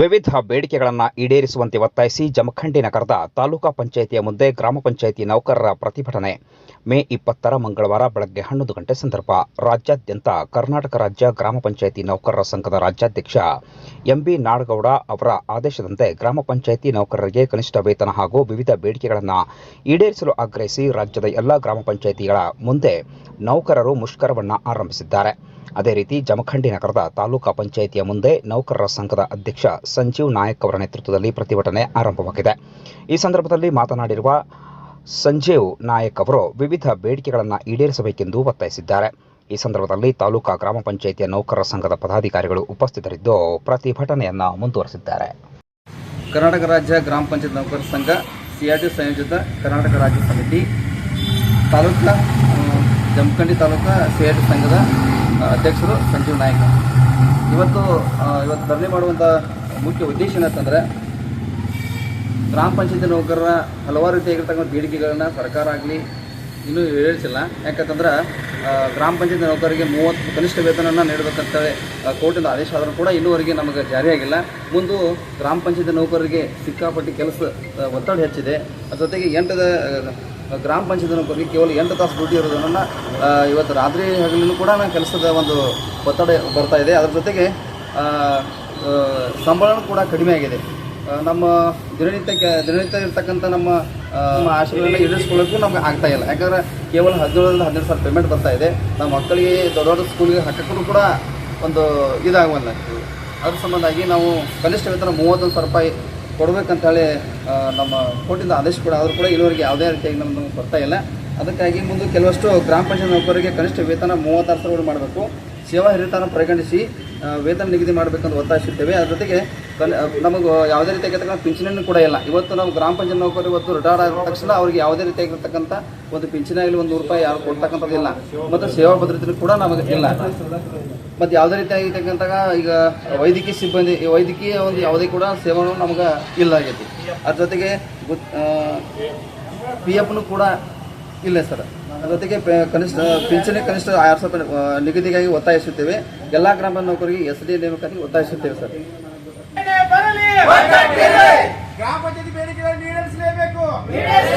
ವಿವಿಧ ಬೇಡಿಕೆಗಳನ್ನು ಈಡೇರಿಸುವಂತೆ ಒತ್ತಾಯಿಸಿ ಜಮಖಂಡಿ ನಗರದ ತಾಲೂಕಾ ಪಂಚಾಯಿತಿಯ ಮುಂದೆ ಗ್ರಾಮ ಪಂಚಾಯಿತಿ ನೌಕರರ ಪ್ರತಿಭಟನೆ. ಮೇ ಇಪ್ಪತ್ತರ ಮಂಗಳವಾರ ಬೆಳಗ್ಗೆ ಹನ್ನೊಂದು ಗಂಟೆ ಸಂದರ್ಭ. ರಾಜ್ಯಾದ್ಯಂತ ಕರ್ನಾಟಕ ರಾಜ್ಯ ಗ್ರಾಮ ಪಂಚಾಯಿತಿ ನೌಕರರ ಸಂಘದ ರಾಜ್ಯಾಧ್ಯಕ್ಷ ಎಂಬಿ ನಾಡಗೌಡ ಅವರ ಆದೇಶದಂತೆ ಗ್ರಾಮ ಪಂಚಾಯಿತಿ ನೌಕರರಿಗೆ ಕನಿಷ್ಠ ವೇತನ ಹಾಗೂ ವಿವಿಧ ಬೇಡಿಕೆಗಳನ್ನು ಈಡೇರಿಸಲು ಆಗ್ರಹಿಸಿ ರಾಜ್ಯದ ಎಲ್ಲ ಗ್ರಾಮ ಪಂಚಾಯಿತಿಗಳ ಮುಂದೆ ನೌಕರರು ಮುಷ್ಕರವನ್ನು ಆರಂಭಿಸಿದ್ದಾರೆ. ಅದೇ ರೀತಿ ಜಮಖಂಡಿ ನಗರದ ತಾಲೂಕಾ ಪಂಚಾಯಿತಿಯ ಮುಂದೆ ನೌಕರರ ಸಂಘದ ಅಧ್ಯಕ್ಷ ಸಂಜೀವ್ ನಾಯಕ್ ಅವರ ನೇತೃತ್ವದಲ್ಲಿ ಪ್ರತಿಭಟನೆ ಆರಂಭವಾಗಿದೆ. ಈ ಸಂದರ್ಭದಲ್ಲಿ ಮಾತನಾಡಿರುವ ಸಂಜೀವ್ ನಾಯಕ್ ಅವರು ವಿವಿಧ ಬೇಡಿಕೆಗಳನ್ನು ಈಡೇರಿಸಬೇಕೆಂದು ಒತ್ತಾಯಿಸಿದ್ದಾರೆ. ಈ ಸಂದರ್ಭದಲ್ಲಿ ತಾಲೂಕಾ ಗ್ರಾಮ ಪಂಚಾಯಿತಿಯ ನೌಕರರ ಸಂಘದ ಪದಾಧಿಕಾರಿಗಳು ಉಪಸ್ಥಿತರಿದ್ದು ಪ್ರತಿಭಟನೆಯನ್ನು ಮುಂದುವರೆಸಿದ್ದಾರೆ. ಕರ್ನಾಟಕ ರಾಜ್ಯ ಗ್ರಾಮ ಪಂಚಾಯತ್ ನೌಕರರ ಸಂಘ, ಸಿಆರ್ಡಿ ಆರ್ ಸಂಯೋಜಿತ ಕರ್ನಾಟಕ ರಾಜ್ಯ ಸಮಿತಿ, ತಾಲೂಕಾ ಜಮಖಂಡಿ ತಾಲೂಕಾ ಸಿಆರ್ಡಿ ಸಂಘದ ಅಧ್ಯಕ್ಷರು ಸಂಜೀವ್ ನಾಯಕ. ಇವತ್ತು ಇವತ್ತು ಧರಣಿ ಮಾಡುವಂಥ ಮುಖ್ಯ ಉದ್ದೇಶ ಏನಂತಂದರೆ, ಗ್ರಾಮ ಪಂಚಾಯತಿ ನೌಕರರ ಹಲವಾರು ರೀತಿಯಾಗಿರ್ತಕ್ಕಂಥ ಬೇಡಿಕೆಗಳನ್ನು ಸರ್ಕಾರ ಆಗಲಿ ಇನ್ನೂ ಈಡೇರಿಸಿಲ್ಲ ಯಾಕಂತಂದ್ರೆ ಗ್ರಾಮ ಪಂಚಾಯತ್ ನೌಕರರಿಗೆ ಮೂವತ್ತು ಕನಿಷ್ಠ ವೇತನವನ್ನು ನೀಡಬೇಕಂತೇಳಿ ಕೋರ್ಟಿಂದ ಆದೇಶ ಆದರೂ ಕೂಡ ಇನ್ನೂವರೆಗೆ ನಮಗೆ ಜಾರಿಯಾಗಿಲ್ಲ. ಮುಂದೆ ಗ್ರಾಮ ಪಂಚಾಯತ್ ನೌಕರರಿಗೆ ಸಿಕ್ಕಾಪಟ್ಟಿ ಕೆಲಸ ಒತ್ತಡ ಹೆಚ್ಚಿದೆ. ಅದರ ಜೊತೆಗೆ ಎಂಟದ ಗ್ರಾಮ ಪಂಚಾಯತ್ ನೌಕರಿಗೆ ಕೇವಲ ಎಂಟು ತಾಸು ಡ್ಯೂಟಿ ಇರೋದನ್ನು ಇವತ್ತು ರಾತ್ರಿ ಹಗಲಿನೂ ಕೂಡ ನಾನು ಕೆಲಸದ ಒಂದು ಒತ್ತಡ ಬರ್ತಾ ಇದೆ. ಅದರ ಜೊತೆಗೆ ಸಂಬಳನೂ ಕೂಡ ಕಡಿಮೆ ಆಗಿದೆ. ನಮ್ಮ ದಿನನಿತ್ಯ ದಿನನಿತ್ಯ ಇರ್ತಕ್ಕಂಥ ನಮ್ಮ ಆಶೆಗಳನ್ನ ಈಡೇರಿಸ್ಕೊಳ್ಳೋಕ್ಕೂ ನಮ್ಗೆ ಆಗ್ತಾ ಇಲ್ಲ. ಯಾಕಂದ್ರೆ ಕೇವಲ ಹದಿನೇಳರಿಂದ ಹದಿನೆಂಟು ಸಾವಿರ ಪೇಮೆಂಟ್ ಬರ್ತಾ ಇದೆ. ನಮ್ಮ ಮಕ್ಕಳಿಗೆ ದೊಡ್ಡ ದೊಡ್ಡ ಸ್ಕೂಲಿಗೆ ಹಾಕಕ್ಕೂ ಕೂಡ ಒಂದು ಇದಾಗುವಲ್ಲ. ಅದ್ರ ಸಂಬಂಧಾಗಿ ನಾವು ಕನಿಷ್ಠ ವೇತನ ಮೂವತ್ತೊಂದು ಸಾವಿರ ರೂಪಾಯಿ ಕೊಡಬೇಕಂತ ಹೇಳಿ ನಮ್ಮ ಕೋರ್ಟಿಂದ ಆದೇಶ ಕೂಡ ಆದರೂ ಕೂಡ ಇಲ್ಲಿವರೆಗೆ ಯಾವುದೇ ರೀತಿಯಾಗಿ ನಮ್ಗೆ ಬರ್ತಾ ಇಲ್ಲ. ಅದಕ್ಕಾಗಿ ಮುಂದೆ ಕೆಲವಷ್ಟು ಗ್ರಾಮ ಪಂಚಾಯತ್ ನೌಕರರಿಗೆ ಕನಿಷ್ಠ ವೇತನ ಮೂವತ್ತಾರು ಸಾವಿರ ಮಾಡಬೇಕು. ಸೇವಾ ಹಿರಿತನ ಪರಿಗಣಿಸಿ ವೇತನ ನಿಗದಿ ಮಾಡಬೇಕಂತ ಒತ್ತಾಯಿಸುತ್ತೇವೆ ಅದ್ರ ಜೊತೆಗೆ ನಮಗೆ ಯಾವುದೇ ರೀತಿಯಾಗಿರ್ತಕ್ಕಂಥ ಪಿಂಚಣಿನೂ ಕೂಡ ಇಲ್ಲ. ಇವತ್ತು ನಾವು ಗ್ರಾಮ ಪಂಚಾಯತ್ ನೌಕರಿ ಇವತ್ತು ರಿಟೈರ್ ಆದ ತಕ್ಷಣ ಅವರಿಗೆ ಯಾವುದೇ ರೀತಿಯಾಗಿರ್ತಕ್ಕಂಥ ಒಂದು ಪಿಂಚಣಿ ಆಗಲಿ ಒಂದು ರೂಪಾಯಿ ಯಾರು ಕೊಡ್ತಕ್ಕಂಥದ್ದಿಲ್ಲ ಮತ್ತು ಸೇವಾ ಭದ್ರತೆ ಕೂಡ ನಮಗೆ ಇಲ್ಲ. ಮತ್ತು ಯಾವುದೇ ರೀತಿಯಾಗಿರ್ತಕ್ಕಂಥ ಈಗ ವೈದ್ಯಕೀಯ ಸಿಬ್ಬಂದಿ ವೈದ್ಯಕೀಯ ಒಂದು ಯಾವುದೇ ಕೂಡ ಸೇವೆಗಳು ನಮಗೆ ಇಲ್ಲ ಆಗೈತಿ. ಅದ್ರ ಜೊತೆಗೆ ಪಿ ಎಫ್ನು ಕೂಡ ಇಲ್ಲ ಸರ್. ಅದ್ರ ಜೊತೆಗೆ ಕನಿಷ್ಠ, ಪಿಂಚಣಿ ಕನಿಷ್ಠ ಆರು ಸಾವಿರ ನಿಗದಿಗಾಗಿ ಒತ್ತಾಯಿಸುತ್ತೇವೆ. ಎಲ್ಲ ಗ್ರಾಮ ನೌಕರಿಗೆ ಎಸ್ ಡಿ ನೇಮಕಾಗಿ ಒತ್ತಾಯಿಸುತ್ತೇವೆ ಸರ್. ಈಡೇರಿಸಲೇಬೇಕು